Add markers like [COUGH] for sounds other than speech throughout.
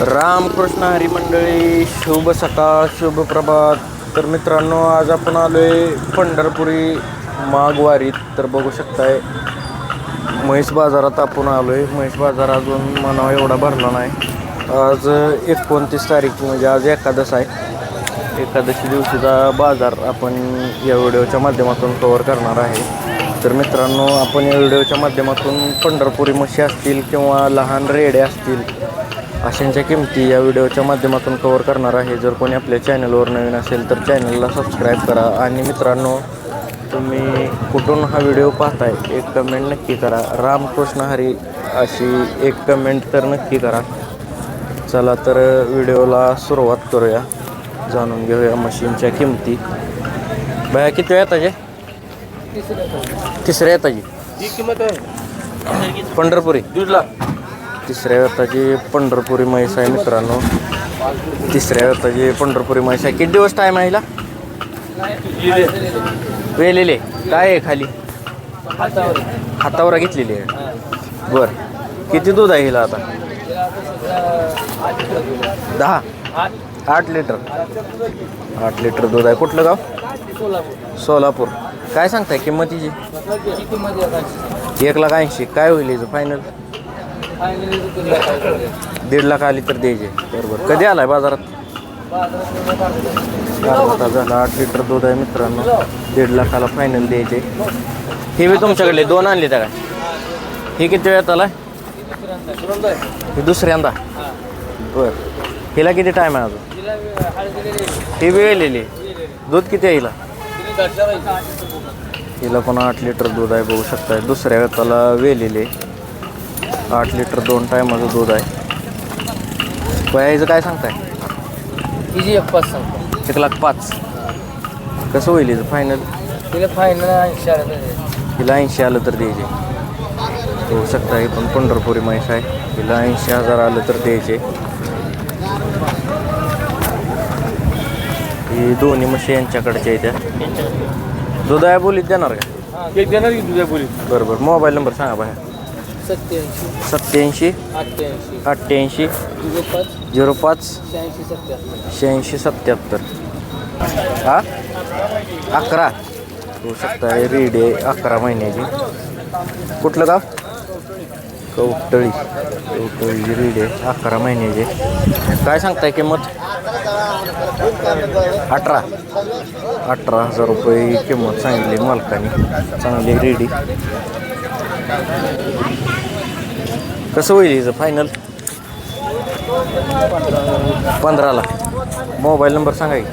रामकृष्ण हरी मंडळी शुभ सकाळ शुभ प्रभात. तर मित्रांनो आज आपण आलोय पंढरपुरी माघवारीत. तर बघू शकताय म्हैस बाजारात आपण आलोय. म्हैस बाजार अजून मनावा एवढा भरला नाही. आज एकोणतीस तारीख म्हणजे आज एकादश आहे. एकादशी दिवशीचा बाजार आपण या व्हिडिओच्या माध्यमातून कवर करणार आहे. तर मित्रांनो आपण या व्हिडिओच्या माध्यमातून पंढरपुरी म्हशी असतील किंवा लहान रेडे असतील अशांच्या किमती या व्हिडिओच्या माध्यमातून कवर करणार आहे. जर कोणी आपल्या चॅनलवर नवीन असेल तर चॅनलला सबस्क्राईब करा. आणि मित्रांनो तुम्ही कुठून हा व्हिडिओ पाहताय एक कमेंट नक्की करा. रामकृष्ण हरी अशी एक कमेंट तर नक्की करा. चला तर व्हिडिओला सुरुवात करूया. जाणून घेऊया मशीनच्या किमती. बाया किती येतात जे तिसऱ्या येताची ही किंमत आहे. पंढरपुरी. दीड लाख. तिसऱ्या व्यताची पंढरपुरी म्हैस आहे मित्रांनो. तिसऱ्या व्यताची पंढरपुरी म्हैस आहे. किती दिवस टाईम आहे हिला? वेलेले. काय आहे खाली? हातावर घेतलेली आहे. बर. किती दूध आहे हिला आता? दहा. आठ लिटर. आठ लिटर दूध आहे. कुठलं गाव? सोलापूर. काय सांगताय किंमतीची? एक लाख ऐंशी. काय होईल फायनल दीड लाख आली तर द्यायचे. बरोबर. कधी आलाय बाजारात? अर्धा तास झाला आठ लिटर दूध आहे मित्रांनो. दीड लाखाला फायनल द्यायचे. हे बी तुमच्याकडले दोन आणले त्या काय हे किती वेळात आलाय? हे दुसऱ्यांदा? बर. हिला किती टाईम आहे अजून? ही वेळलेली दूध किती आहे हिला? हिला पण आठ लिटर दूध आहे बघू शकताय. दुसऱ्या वेताला वेलेले आठ लिटर दोन टायमाचं दूध आहे. वयाचं काय सांगताय? हिची एक पाच सांगतो. एक लाख पाच. कसं होईल हिचं फायनल तिला फायनल ऐंशी आलं पाहिजे हिला ऐंशी आलं तर द्यायचे. होऊ शकता हे पण पंढरपुरी म्हैस आहे. हिला ऐंशी हजार आलं तर द्यायचे. ही दोन्ही म्हशी यांच्याकडच्या आहेत त्या दुधाया बोलीत देणार का? एक देणार की तुझ्या बोली बरोबर मोबाईल नंबर सांगा बाहेर. सत्याऐंशी सत्याऐंशी अठ्ठ्याऐंशी. अठ्ठ्याऐंशी? तुझं पाच झिरो पाच? शहाऐंशी सत्याहत्तर शहाऐंशी सत्याहत्तर हा? अकरा. होऊ शकता. रीड आहे. अकरा महिन्याची. कुठलं गाव? कवटळी. कवटळी रीड आहे. अकरा महिन्याची. काय सांगताय किंमत? अठरा. अठरा हजार रुपये किंमत सांगितली मालकाने. चांगली रेडी कसं होईल हिचं फायनल पंधराला. मोबाईल नंबर सांगा की.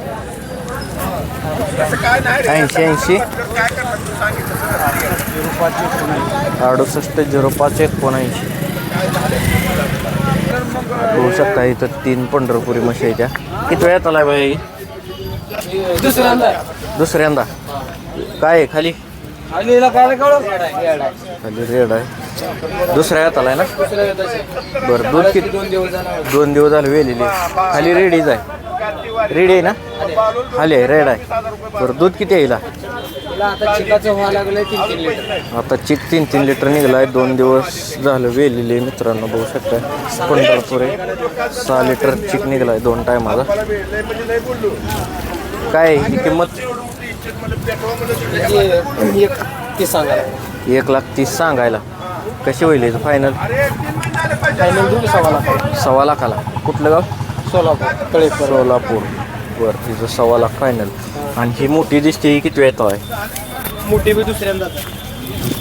ऐंशी ऐंशी. अडुसष्ट झिरो पाच एकोणऐंशी. होऊ शकता इथं तीन पंढरपुरी आहे त्या किती वेळात आलाय बाई? दुसऱ्यांदा. दुसऱ्यांदा. काय आहे खाली? खाली रेड आहे. दुसऱ्या वेळात आलाय ना? बरं दूध किती? दोन दिवस दोन दिवस झाले वेलेली. खाली रेडीच आहे. रेडी आहे ना? खाली आहे रेड आहे. बरं दूध किती आहे आता तीन तीन लिटर. चिक तीन तीन लिटर निघालाय. दोन दिवस झालं वेलेले मित्रांनो बघू शकता. पंढरपूर आहे. सहा लिटर चिक निघालाय दोन टायमाला काय आहे? ही किंमत? एक ती सांगा एक लाख तीस सांगायला. कशी होईल फायनल फायनल दोन सव्वा लाख सव्वा लाखाला. कुठलं गाव? सोलापूर तळेपर सोलापूर. वर तिचं सव्वा लाख फायनल आणि ही मोठी दिसते ही किती वेळ आहे मोठी बी दुसऱ्यांदा.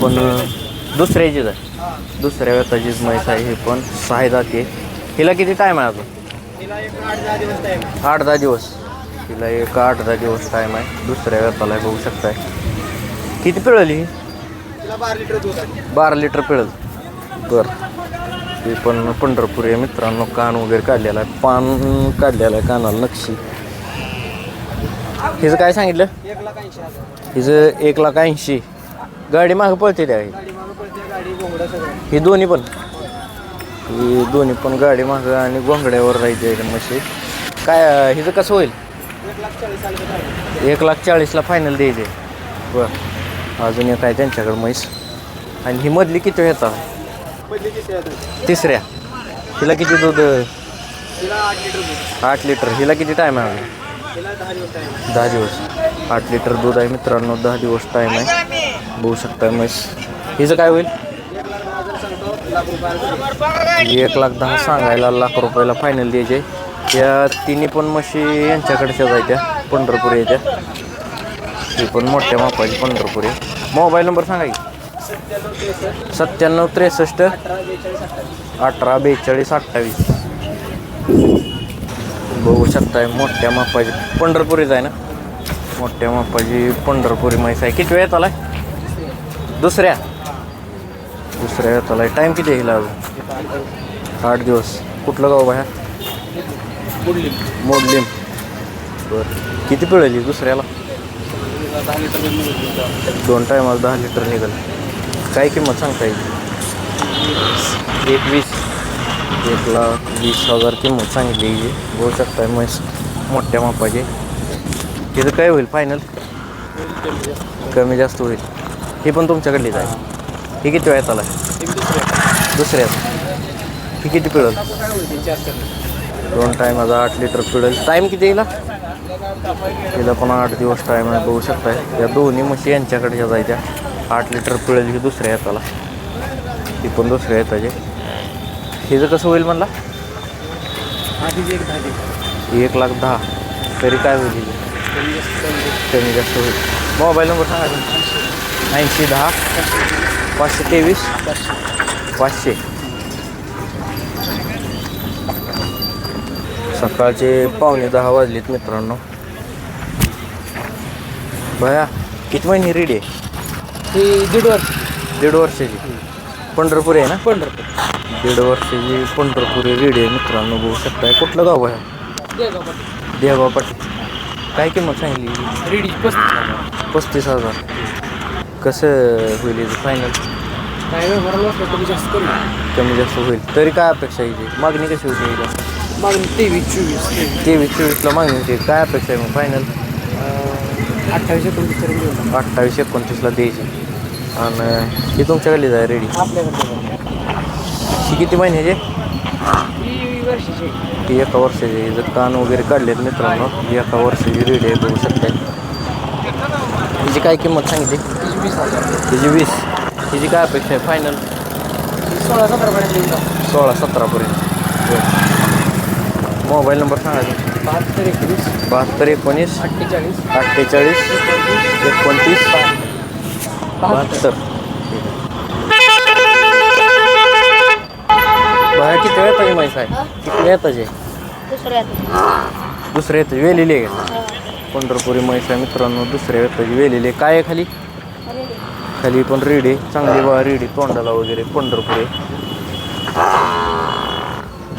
पण दुसऱ्याचीच आहे. दुसऱ्या व्यताचीच म्हैस आहे हे पण. सहा जाते हिला किती टाईम आहे अजून? तिला एक आठ दहा दिवस टाईम आठ दहा दिवस. तिला एक आठ दहा दिवस टाईम आहे. दुसऱ्या व्यताला बघू शकताय. किती पिळली ही? बारा लिटर पिळल. बरं. ते पण पंढरपूर आहे मित्रांनो. कान वगैरे काढलेला आहे. पान काढलेलं आहे कानाला नक्षी. हिचं काय सांगितलं? हिचं एक लाख ऐंशी. गाडी मागं पळते त्या. ही दोन्ही पण. ही दोन्ही पण गाडी मागं आणि गोंगड्यावर राहायची आहे म्हशी काय हिचं कसं होईल? एक लाख चाळीसला फायनल द्यायचे. बरं. अजून एक आहे त्यांच्याकडं म्हैस. आणि ही मधली किती येतात तिसऱ्या. हिला किती दूध? आठ लिटर. हिला किती टाईम आहे? दहा दिवस. आठ लिटर दूध आहे मित्रांनो. दहा दिवस टाईम आहे. बघू शकता म्हैस. हिचं काय होईल? एक लाख दहा सांगायला लाख रुपयाला फायनल द्यायचे. या तिन्ही पण म्हशी यांच्याकडच्याच आहेत त्या. पंढरपुरी आहेत त्या. पण मोठ्या मापाची पंढरपुरी. मोबाईल नंबर सांगा की. सत्त्याण्णव त्रेसष्ट अठरा बेचाळीस अठ्ठावीस. बघू शकताय मोठ्या मापाची पंढरपुरीच आहे ना. मोठ्या मापाची पंढरपुरी म्हैस आहे. किती वेळ आलाय? दुसऱ्या? दुसऱ्या वेळात आलाय. टाईम किती येईल अजून? आठ दिवस. कुठलं गाव बाहेर? बुडली मोडलीम बरं. किती पिळली दुसऱ्याला? दहा लिटर दूध निघत दोन टायमाला दहा लिटर निघाल. काय किंमत सांगता येईल? एक वीस एक लाख वीस हजार किंमत सांगितली हिची. बघू शकताय म्हैस मोठ्या मापाची. तिथं काय होईल फायनल कमी जास्त होईल. ही पण तुमच्याकडलीच आहे. ही किती वेळात आला एक दुसऱ्या. दुसऱ्यात. ही किती पिळल? काय होईल? त्यांची असतात दोन टायमाचा आठ लिटर पिळेल टाईम किती येईल तिला पण आठ दिवस टाईम आहे बघू शकताय. या दोन्ही म्हशी यांच्याकडच्या जायच्या. आठ लिटर पिळेल ही दुसऱ्या येताला ती पण दुसऱ्या येताचे हिचं कसं होईल म्हणला? एक लाख दहा. तरी काय होईल कमी जास्त होईल. मोबाईल नंबर सांगा. ऐंशी दहा. पाचशे तेवीस. पाचशे. सकाळचे पावणे दहा वाजलेत मित्रांनो. भया किती महिने रेडी आहे? ती दीड वर्ष. दीड वर्षाची. पंढरपुरी आहे ना? पंढरपूर. दीड वर्षाची पंढरपुरी रेडी आहे मित्रांनो बघू शकताय. कुठलं गाव आहे देगाव देवा पाटील. काय किंमत सांगितली? रेडी पस्तीस पस्तीस हजार. कसं होईल फायनल काय कमी जास्त करू. कमी जास्त होईल. तरी काय अपेक्षा आहे हिची? मागणी कशी होती मागणी तेवीस चोवीस. तेवीस तेवीस चोवीसला मागणी काय अपेक्षा आहे मग? फायनल अठ्ठावीस एकोणतीस घेऊन अठ्ठावीस एकोणतीसला द्यायची. आणि ही तुमच्याकडली जाय रेडी आपल्याकडे ही किती महिन्याची ही वर्षाची ही एका वर्षाची हिचं कान वगैरे काढलेत मित्रांनो. ही एका वर्षाची रेडी आहे बघू शकताय. हिची काय किंमत सांगितली? तिची वीस हजार. हिची वीस. हिची काय अपेक्षा आहे? फायनल ही सोळा सतरापर्यंत सोळा सतरापर्यंत. मोबाईल नंबर सांगा बहात्तर एकवीस बहात्तर एकोणीस अठ्ठेचाळीस. अठ्ठेचाळीस एकोणतीस बहात्तर. बाहेर किती वेळ येताची म्हैस आहे किती वेळ येताची दुसऱ्यात दुसऱ्या येताची वेलेली आहे का? पंढरपुरी म्हैस आहे मित्रांनो दुसऱ्या येताची वेलेली. आहे काय आहे खाली? खाली पण रेडी आहे. चांगली बा रेडी तोंडाला वगैरे पंढरपुरी.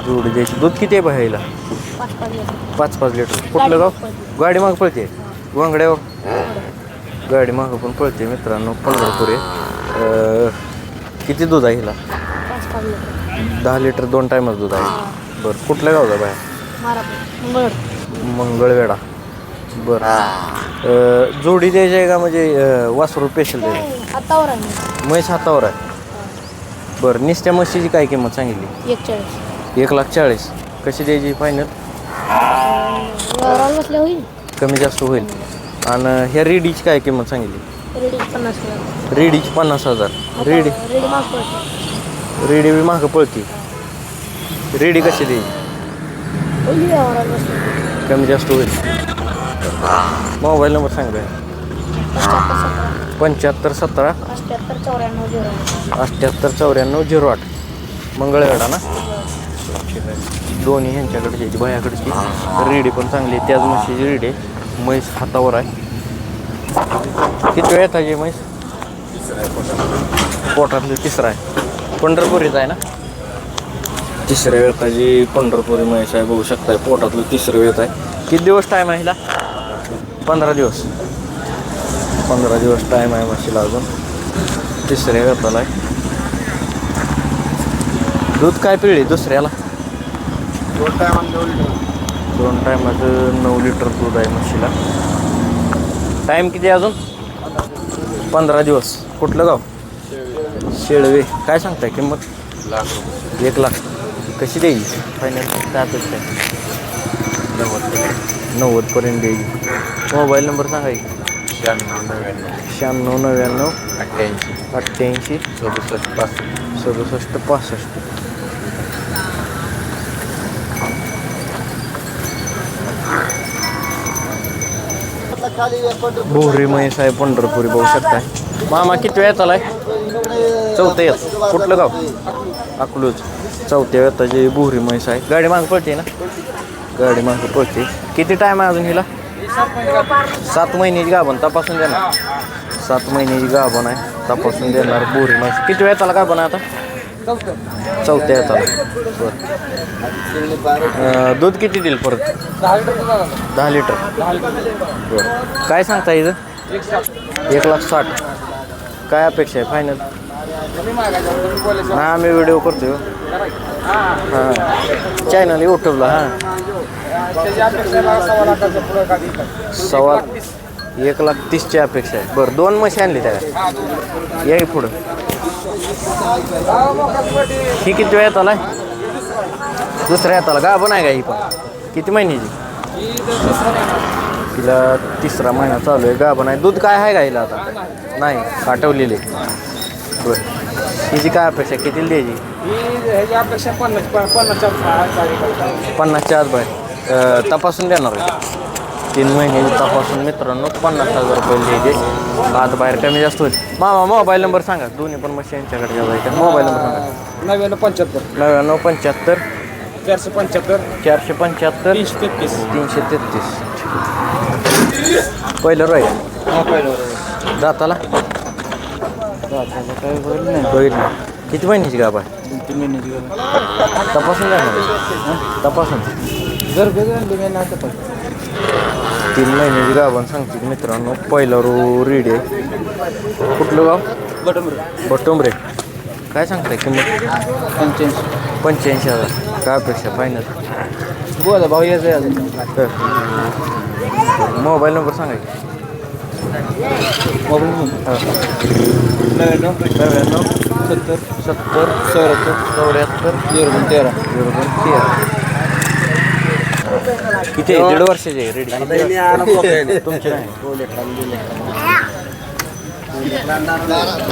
जोडी द्यायची. दूध किती आहे बाहेरला पाच पाच लिटर. पाच पाच लिटर कुठलं गाव? गाडी माग पळते. वांगड्यावर. गाडी मागं पण पळते मित्रांनो. पंढरपुरे अं, किती दूध आहे हिला दहा लिटर दोन टायमच दूध आहे. बरं कुठल्या गावचा बाहेर मंगळवेढा. बरं. जोडी द्यायची आहे का म्हणजे वासरू स्पेशल द्यायची? आहे. म्हैस हातावर आहे. बरं निस्त्या म्हशीची काय किंमत सांगितली? एक लाख चाळीस. कशी द्यायची फायनल व्यवहाराला बसल्या होईल. कमी जास्त होईल. आणि ह्या रेडीची काय किंमत सांगितली? रेडी पन्नास हजार. रेडीची पन्नास हजार. रेडी रेडी पडते रेडी बी मागं पळती. रेडी कशी द्यायची होईल व्यवहाराला बसल्या कमी जास्त होईल. मोबाईल नंबर सांग बाई पंच्याहत्तर सतरा. पंच्याहत्तर सतरा. अठ्ठ्याहत्तर चौऱ्याण्णव झिरो अठ्ठ्याहत्तर चौऱ्याण्णव झिरो आठ. मंगळवेढा ना? आहे दोन्ही ह्यांच्याकडे घ्यायची भयाकडची. रेडी पण चांगली आहे. त्याच म्हशीची रेडी आहे. म्हैस हातावर आहे. किती वेळ येताची म्हैस? पोटातली तिसरा आहे. पंढरपुरीच आहे ना? तिसऱ्या वेळताची पंढरपुरी म्हैस आहे बघू शकताय. पोटातलं तिसरं वेळ आहे. किती दिवस टाईम आहे हिला? पंधरा दिवस. पंधरा दिवस टाईम आहे म्हशीला अजून. तिसऱ्या वेताला आहे. दूध काय पिळली दुसऱ्याला? दोन टायमाला दोन लिटर दोन टायमाचं नऊ लिटर दूध आहे म्हशीला. टाईम किती अजून? पंधरा दिवस. कुठलं गाव? शेळवे. काय सांगताय किंमत? लाख एक लाख. कशी देईल? फायनल काय अपेक्षा आहे? नव्वदपर्यंत देईल. मोबाईल नंबर सांगा की. शहाण्णव नव्याण्णव. शहाण्णव नव्याण्णव. अठ्ठ्याऐंशी. अठ्ठ्याऐंशी. सदुसष्ट पासष्ट. सदुसष्ट पासष्ट. बोहरी म्हैस आहे पंढरपुरी बघू शकताय. मामा किती वेळात आलाय चौथं येत. कुठलं गाव? अकलूज. चौथ्या येताची बोहरी म्हैस आहे. गाडी मागं पळते ना? गाडी मागं पळते किती टाईम आहे अजून हिला? सात महिन्याची गाभण तपासून देणार. सात महिन्याची गाभण आहे. तपासून देणार बोरी म्हैस किती वेळात आला गाभण आता? चौथ्या येतात बरं. दूध किती देईल परत? दहा लिटर. बरं. काय सांगता इथं? एक लाख साठ. काय अपेक्षा आहे? फायनल हां आम्ही व्हिडिओ करतो हां. चॅनल यूट्यूबला हां. सव्वा एक लाख तीसची अपेक्षा आहे. बरं दोन म्हशी आणली त्या या पुढं ही किती वेळात आलाय? दुसऱ्या येत आला गाभण आहे का ही पण? किती महिन्याची तिला तिसरा महिना चालू आहे. गाभण आहे. दूध काय आहे का हिला आता? नाही आठवलेले बरं. हिची काय अपेक्षा? कितीला द्यायची अपेक्षा पन्नास पन्नासच्या पन्नासच्या आत बाहेर तपासून देणार आहे. तीन महिने तपासून मित्रांनो पन्नास हजार रुपये द्यायचे आत बाहेर कमी जास्त होईल. मामा मोबाईल नंबर सांगा. दोन्ही पण मशी यांच्याकडे जायचं मोबाईल नंबर सांगा. नव्याण्णव पंच्याहत्तर. नव्याण्णव पंच्याहत्तर. चारशे पंच्याहत्तर. चारशे पंच्याहत्तर. तीनशे तेहतीस. तीनशे तेहतीस. पहिलं रोय दाताला? बघितलं किती महिन्याची आहे? तीन महिन्याची तपासून जाणार तपासून. जर मी नाही तर तीन महिन्याची गाभण सांगतील मित्रांनो पहिला रो रेडी आहे. कुठलं गाव? बटुंबरे. काय सांगताय किंमत? पंच्याऐंशी पंच्याऐंशी हजार. काय अपेक्षा? फायनल बोला भाऊ यायचं अजून. मोबाईल नंबर सांगा की. मोबाईल म्हणून हा. नव्याण्णव नव्याण्णव सत्तर सत्तर चौऱ्याहत्तर चौऱ्याहत्तर झिरो दोन तेरा. झिरो दोन तेरा किती? आहे दीड वर्षाचे आहे रेडी. [LAUGHS] तुमचे नाही.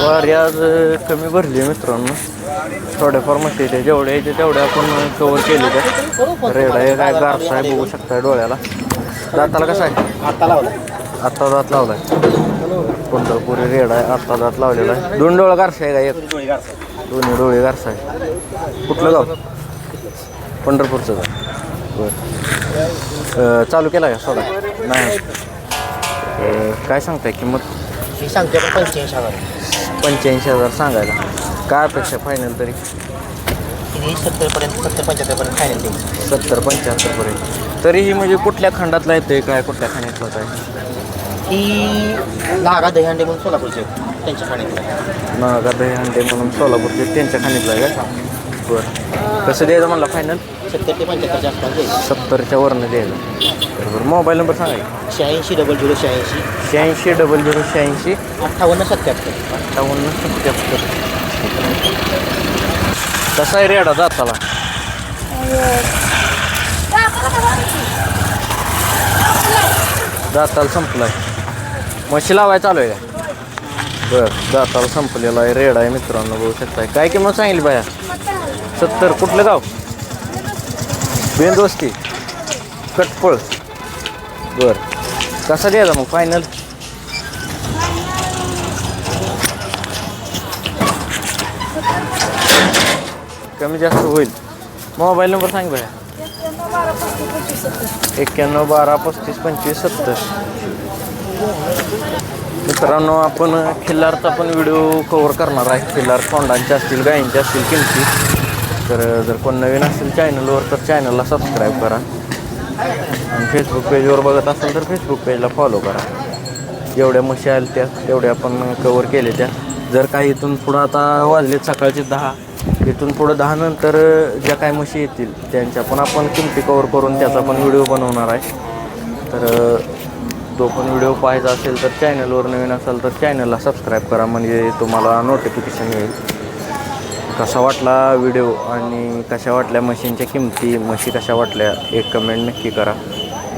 वारी आज कमी भरली आहे मित्रांनो. थोड्याफार मशी येते जेवढे येते तेवढे आपण कवर केले ते. रेड आहे काय गारसा आहे बघू शकता डोळ्याला. दाताला कसं आहे? आत्ता दात लावलाय. पंढरपुरी रेड आहे आत्ता दात लावलेला आहे. दोन डोळा गारसा आहे का एक? दोन्ही डोळे गारसा आहे. कुठलं गाव? पंढरपूरचं गाव. बरं. चालू केला का सोडा? नाही. काय सांगताय किंमत? ही सांगते पण पंच्याऐंशी हजार. पंच्याऐंशी हजार सांगायला. काय अपेक्षा फायनल तरी? सत्तरपर्यंत सत्तर पंच्याहत्तरपर्यंत फायनल देईल. सत्तर पंच्याहत्तरपर्यंत तरीही म्हणजे कुठल्या खंडातला येते काय कुठल्या खाण्यातला काय? ही नागा दहीहंडे म्हणून सोलापूरचे त्यांच्या खाण्यात नागा दहीहंडे म्हणून सोलापूरचे त्यांच्या खाणीतला आहे का? बरं कसं द्यायचं म्हणलं फायनल सत्तर ते पंच्याहत्तरच्या आसपास देईल सत्तरच्या वरनं द्यायचं. बरोबर. मोबाईल नंबर सांगा. शहाऐंशी डबल झिरो शहाऐंशी. शहाऐंशी डबल झिरो शहाऐंशी. अठ्ठावन्न सत्याहत्तर. अठ्ठावन्न सत्याहत्तर. कसा आहे रेडा जाताला? दाताला संपलाय. म्हशी लावाय चालू आहे का? बरं दाताला संपलेला आहे. रेड आहे मित्रांनो बघू शकताय. काय किंमत सांगितली बाया? सत्तर कुठलं गाव? बेंदोस्ती कटपळ. बरं. कसा द्यायचा मग फायनल कमी जास्त होईल. मोबाईल नंबर सांग बाया एक्क्याण्णव बारा पस्तीस पंचवीस सत्तर. मित्रांनो आपण खिल्लारचा पण व्हिडिओ कवर करणार आहे. खिल्लार तोंडांचे असतील गायींचे असतील किमती तर जर कोण नवीन असेल चॅनलवर तर चॅनलला सबस्क्राईब करा. आणि फेसबुक पेजवर बघत असेल तर फेसबुक पेजला फॉलो करा. जेवढ्या म्हशी आल्या त्या तेवढ्या आपण कवर केले त्या. जर काही इथून पुढं आता वाजलेत सकाळचे दहा इथून पुढं दहा नंतर ज्या काही म्हशी येतील त्यांच्या पण आपण किमती कवर करून त्याचा पण व्हिडिओ बनवणार आहे. तर तो पण व्हिडिओ पाहायचा असेल तर चॅनलवर नवीन असाल तर चॅनलला सबस्क्राईब करा म्हणजे तुम्हाला नोटिफिकेशन येईल. कसा वाटला व्हिडिओ आणि कशा वाटल्या मशीनच्या किमती? म्हशी कशा वाटल्या? एक कमेंट नक्की करा.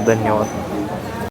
धन्यवाद.